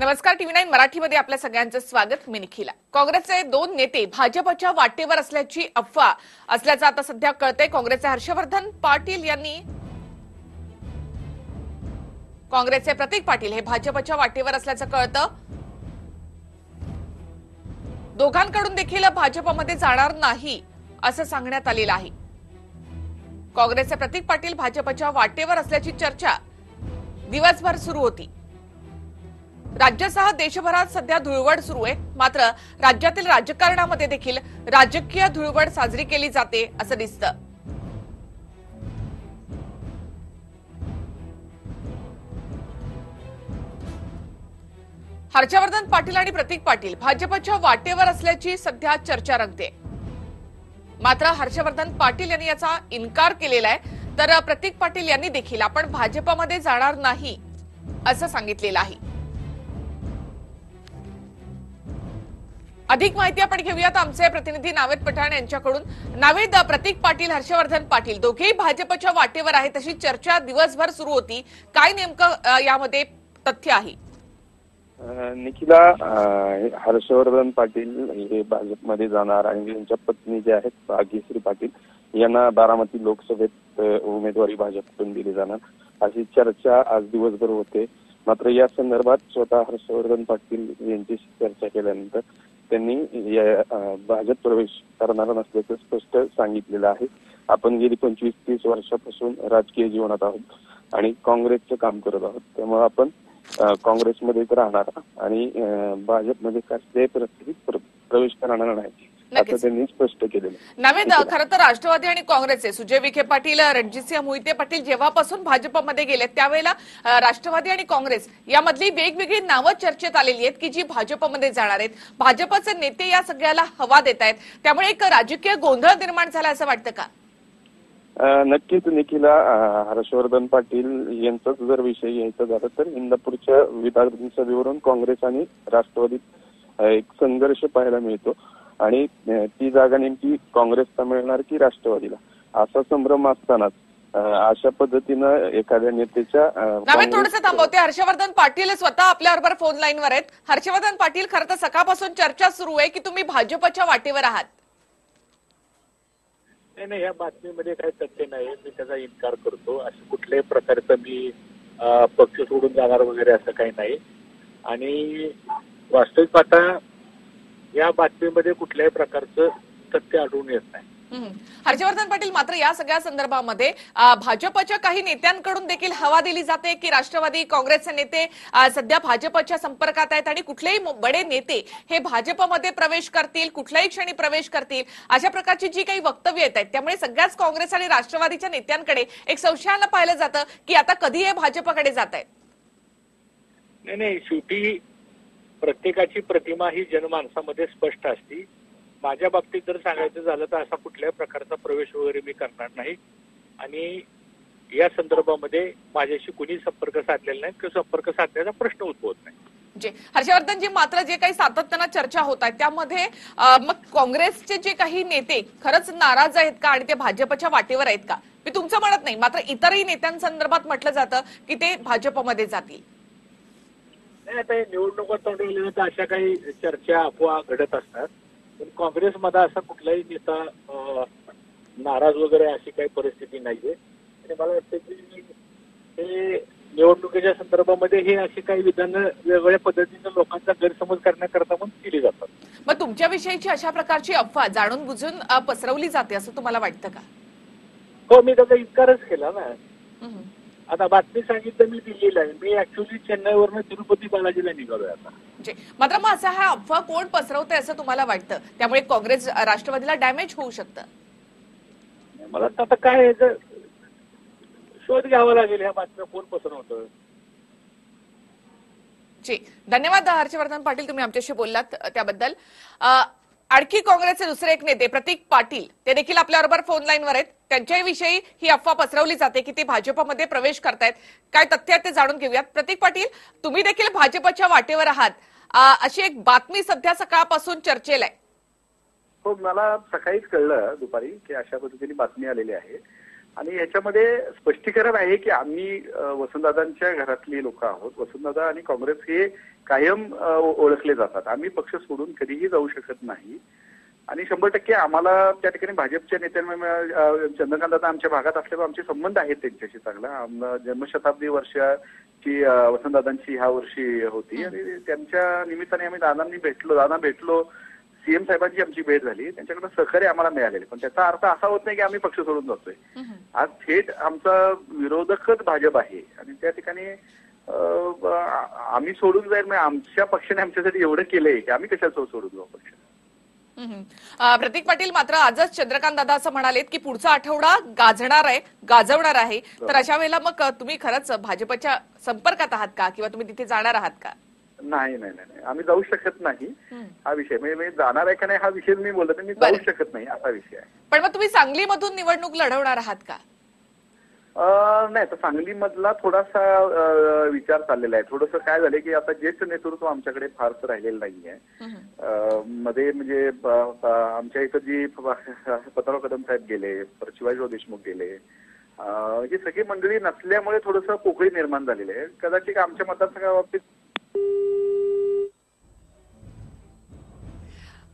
नमस्कार TV nine मराठीमध्ये आपल्या सगळ्यांचं स्वागत. मी निखिला. काँग्रेसचे दोन नेते भाजपच्या वाटेवर असल्याची अफवा असल्याचं आता सध्या कळतंय. काँग्रेसचे हर्षवर्धन पाटील यांनी काँग्रेसचे प्रतीक पाटील हे भाजपच्या वाटेवर असल्याचं कळतं. दोघांकडून देखील भाजपमध्ये जाणार नाही असं सांगण्यात आलेलं आहे. काँग्रेसचे प्रतीक पाटील भाजपच्या वाटेवर असल्याची चर्चा दिवसभर सुरू होती. राज्यासह देशभरात सध्या धुळवड सुरू आहे. मात्र राज्यातील राजकारणामध्ये देखील राजकीय धुळवड साजरी केली जाते असं दिसतं. हर्षवर्धन पाटील आणि प्रतीक पाटील भाजपच्या वाटेवर असल्याची सध्या चर्चा रंगते. मात्र हर्षवर्धन पाटील यांनी याचा इन्कार केलेला आहे. तर प्रतीक पाटील यांनी देखील आपण भाजपमध्ये जाणार नाही असं सांगितलेलं आहे. अधिक माहिती आपण घेऊयात. आमचे प्रतिनिधी नावेद पठाण यांच्याकडून. नावेद प्रतीक पाटील हर्षवर्धन पाटील दोघेही भाजपच्या वाटेवर आहेत. अशी चर्चा दिवसभर सुरू होती. काय नेमकं यामध्ये तथ्य आहे? निखिला हर्षवर्धन पाटील हे भाजपमध्ये जाणार आणि त्यांच्या पत्नी जे आहेत भाग्यश्री पाटील यांना बारामती लोकसभेत उमेदवारी भाजपकडून दिली जाणार. अशी चर्चा आज दिवसभर होते. मात्र या संदर्भात स्वतः हर्षवर्धन पाटील यांच्याशी चर्चा केल्यानंतर त्यांनी भाजप प्रवेश करणार नसल्याचं स्पष्ट सांगितलेलं आहे. आपण गेली पंचवीस तीस वर्षापासून राजकीय जीवनात आहोत आणि काँग्रेसचं काम करत आहोत. त्यामुळे आपण काँग्रेसमध्येच राहणार आणि भाजपमध्ये कसल्याही परिस्थितीत प्रवेश करणार नाही. असं. त्यांनी स्पष्ट केलेलं. नवेद खरं तर राष्ट्रवादी आणि काँग्रेसचे सुजय विखे पाटील रणजितसिंह मोहिते पाटील जेव्हापासून भाजपमध्ये गेले त्यावेळेला राष्ट्रवादी आणि काँग्रेस यामधली वेगवेगळी नावं चर्चेत आलेली आहेत की जी भाजपमध्ये जाणार आहेत. भाजपचे नेते या सगळ्याला हवा देत आहेत. त्यामुळे एक राजकीय गोंधळ निर्माण झाला असं वाटतं का? नक्कीच निखिला हर्षवर्धन पाटील यांचाच जर विषय घ्यायचा झाला तर इंदापूरच्या विधानसभेवरून काँग्रेस आणि राष्ट्रवादीत एक संघर्ष पाहायला मिळतो. आणि ती जागा नेमकी काँग्रेसला मिळणार की राष्ट्रवादीला? असा संभ्रम असतानाच अशा पद्धतीनं एखाद्या नेत्याच्या थोडंसं थांबवते. हर्षवर्धन पाटील स्वतः आपल्याबरोबर फोन लाईनवर आहेत. हर्षवर्धन पाटील खरं तर सकाळपासून चर्चा सुरू आहे की तुम्ही भाजपच्या वाटेवर आहात. नाही नाही या बातमीमध्ये काही तथ्य नाही मी त्याचा इन्कार करतो. असं कुठल्याही प्रकारचं मी पक्ष सोडून जाणार वगैरे असं काही नाही. आणि वास्तविक आता या बातमीमध्ये कुठल्याही प्रकारचं तथ्य आढळून येत नाही. हर्षवर्धन पाटील मात्र या सगळ्या संदर्भामध्ये भाजपच्या काही नेत्यांकडून देखील हवा दिली जाते की राष्ट्रवादी काँग्रेसचे नेते सध्या भाजपच्या संपर्कात आहेत आणि कुठलेही बडे नेते हे भाजपमध्ये प्रवेश करतील कुठल्याही क्षणी प्रवेश करतील अशा प्रकारची जी काही वक्तव्य येत आहेत त्यामुळे सगळ्याच काँग्रेस आणि राष्ट्रवादीच्या नेत्यांकडे एक संशयानं पाहिलं जातं की आता कधी हे भाजपकडे जात आहेत नाही नाही शेवटी प्रत्येकाची प्रतिमा ही जनमानसामध्ये स्पष्ट असते. माझ्या बाबतीत जर सांगायचं झालं तर असा कुठल्याही प्रकारचा प्रवेश वगैरे मी करणार नाही. आणि या संदर्भामध्ये माझ्याशी कुणी संपर्क साधलेला नाही किंवा संपर्क साधण्याचा प्रश्न उद्भवत नाही. जे. हर्षवर्धनजी मात्र जे काही सातत्यानं चर्चा होत आहेत त्यामध्ये मग काँग्रेसचे जे काही नेते खरंच नाराज आहेत का? आणि ते भाजपच्या वाटेवर आहेत का? मी तुमचं म्हणत नाही मात्र इतरही नेत्यांसंदर्भात म्हटलं जातं की ते भाजपमध्ये जातील. नाही आता निवडणुका तोंड गेल्यानंतर अशा काही चर्चा अफवा घडत असतात. पण काँग्रेसमध्ये असा कुठलाही नेता नाराज वगैरे अशी काही परिस्थिती नाहीये. आणि मला वाटतं की हे निवडणुकीच्या संदर्भामध्ये हे अशी काही विधानं वेगवेगळ्या पद्धतीनं लोकांचा गैरसमज करण्याकरता पण केली जातात. मग तुमच्याविषयीची अशा प्रकारची अफवा जाणून बुजून पसरवली जाते असं तुम्हाला वाटतं का? हो मी त्याचा इन्कारच केला ना. आता बातमी सांगितलं मी दिल्लीला आहे. मी ऍक्च्युली चेन्नईवरनं तिरुपती बालाजीला निघालोय आता. जे मात्र मग असा हा अफवा कोण पसरवतंय असं तुम्हाला वाटतं? त्यामुळे काँग्रेस राष्ट्रवादीला डॅमेज होऊ शकतं. मला आता काय शोध घ्यावा लागेल ह्या बातम्या कोण पसरवतं जी. धन्यवाद हर्षवर्धन पाटील. तुम्ही आमच्याशी बोललात त्याबद्दल. आणखी काँग्रेसचे दुसरे एक नेते प्रतीक पाटील ते देखील आपल्याबरोबर फोन लाईनवर आहेत. त्यांच्याविषयी ही अफवा पसरवली जाते की ते भाजपमध्ये प्रवेश करतायत. काय तथ्य आहेत ते जाणून घेऊयात. प्रतीक पाटील तुम्ही देखील भाजपच्या वाटेवर आहात. अशी एक बातमी सध्या सकाळपासून चर्चेला आहे. हो मला सकाळीच कळलं दुपारी की अशा पद्धतीने बातमी आलेली आहे. आणि याच्यामध्ये स्पष्टीकरण आहे की आम्ही वसंतदादांच्या घरातली लोक आहोत. वसंतदादा आणि काँग्रेस हे कायम ओळखले जातात. आम्ही पक्ष सोडून कधीही जाऊ शकत नाही. आणि शंभर टक्के आम्हाला त्या ठिकाणी भाजपच्या नेत्यांमुळे चंद्रकांत दादा आमच्या भागात असल्यामुळे आमचे संबंध आहेत त्यांच्याशी चांगला. जन्मशताब्दी वर्षाची वसंतदादांची ह्या वर्षी होती. आणि त्यांच्या निमित्ताने आम्ही दादांनी भेटलो दादा भेटलो सीएम साहेबांची आमची भेट झाली. त्यांच्याकडे सहकार्य आम्हाला मिळालेले. पण त्याचा अर्थ असा होत नाही की आम्ही पक्ष सोडून जातोय. आज थेट आमचा विरोधकच भाजप आहे. आणि त्या ठिकाणी आम्ही सोडून जाईल म्हणजे आमच्या पक्षाने आमच्यासाठी एवढं केलंय की आम्ही कशाचं सोडून जाऊ पक्ष. प्रतीक पाटील मात्र आजच चंद्रकांत दादा असं म्हणालेत की पुढचा आठवडा गाजणार आहे गाजवणार आहे. तर अशा वेळेला मग तुम्ही खरंच भाजपच्या संपर्कात आहात का? किंवा तुम्ही तिथे जाणार आहात का? नाही नाही नाही. आम्ही जाऊ शकत नाही. हा विषय म्हणजे मी जाणार आहे का नाही हा विषय मी बोलत नाही. मी जाऊ. शकत नाही असा विषय आहे पण मग तुम्ही सांगलीमधून निवडणूक लढवणार आहात का नाही तर सांगलीमधला थोडासा विचार चाललेला आहे थोडस काय झालंय की आता ज्येष्ठ नेतृत्व आमच्याकडे फारसं राहिलेलं नाहीये मध्ये म्हणजे आमच्या इथं जी पत्राव कदम साहेब गेले शिवाजीराव देशमुख गेले ही सगळी मंडळी नसल्यामुळे थोडस पोकळी निर्माण झालेली आहे कदाचित आमच्या मतदारसंघा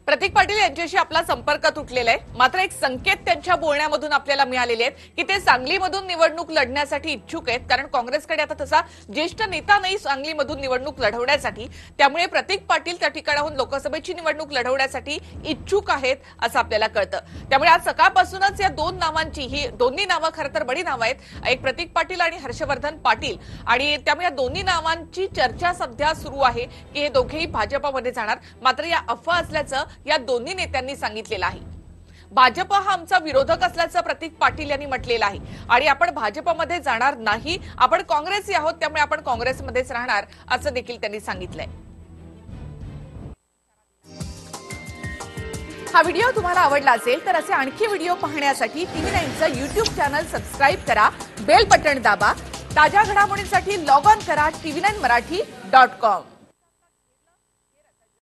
प्रतीक पाटील यांच्याशी आपला संपर्क तुटलेला आहे. मात्र एक संकेत त्यांच्या बोलण्यामधून आपल्याला मिळालेले आहेत की ते सांगलीमधून निवडणूक लढण्यासाठी इच्छुक आहेत. कारण काँग्रेसकडे आता तसा ज्येष्ठ नेता नाही सांगलीमधून निवडणूक लढवण्यासाठी. त्यामुळे प्रतीक पाटील त्या ठिकाणाहून लोकसभेची निवडणूक लढवण्यासाठी इच्छुक आहेत असं आपल्याला कळतं. त्यामुळे आज सकाळपासूनच या दोन नावांची ही दोन्ही नावं खरं तर बडी नावं आहेत. एक प्रतीक पाटील आणि हर्षवर्धन पाटील. आणि त्यामुळे या दोन्ही नावांची चर्चा सध्या सुरू आहे की हे दोघेही भाजपमध्ये जाणार. मात्र या अफवा असल्याचं या दोन्ही नेत्यांनी सांगितलेलं आहे. भाजप हा आमचा विरोधक असल्याचं प्रतीक पाटील यांनी म्हटलेलं आहे. आणि आपण भाजपमध्ये जाणार नाही आपण काँग्रेसी आहोत त्यामुळे आपण काँग्रेसमध्येच राहणार असं देखील त्यांनी सांगितलंय. हा व्हिडिओ तुम्हाला आवडला असेल तर असे आणखी व्हिडिओ पाहण्यासाठी टीव्ही नाईनचं युट्यूब चॅनल सबस्क्राईब करा बेल बटन दाबा ताज्या घडामोडींसाठी लॉग ऑन करा TV nine Marathi dot com.